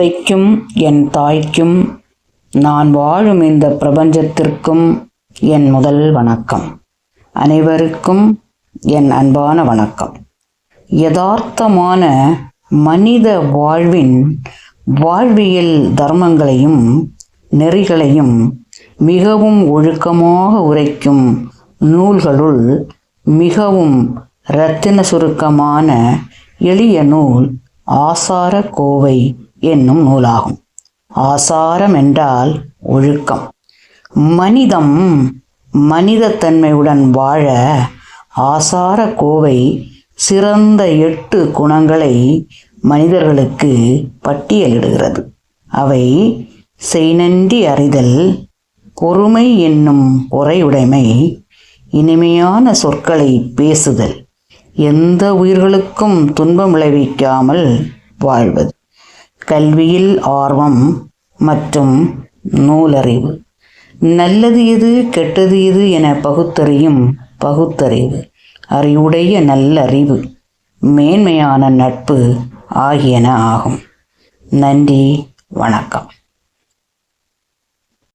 தைக்கும் என் தாய்க்கும் நான் வாழும் இந்த பிரபஞ்சத்திற்கும் என் முதல் வணக்கம். அனைவருக்கும் என் அன்பான வணக்கம். யதார்த்தமான மனித வாழ்வின் வாழ்வியல் தர்மங்களையும் நெறிகளையும் மிகவும் ஒழுக்கமாக உரைக்கும் நூல்களுள் மிகவும் இரத்தின சுருக்கமான எளிய நூல் ஆசார கோவை என்னும் நூலாகும். ஆசாரம் என்றால் ஒழுக்கம். மனிதம் மனிதத்தன்மையுடன் வாழ ஆசார கோவை சிறந்த எட்டு குணங்களை மனிதர்களுக்கு பட்டியலிடுகிறது. அவை செய்நன்றி அறிதல் பொறுமை என்னும் பொறையுடைமை இனிமையான சொற்களை பேசுதல் எந்த உயிர்களுக்கும் துன்பம் விளைவிக்காமல் வாழ்வது. கல்வியில் ஆர்வம் மற்றும் நூலறிவு. நல்லது எது கெட்டது எது என பகுத்தறியும் பகுத்தறிவு. அறிவுடைய நல்லறிவு மேன்மையான நட்பு ஆகியன ஆகும். நன்றி வணக்கம்.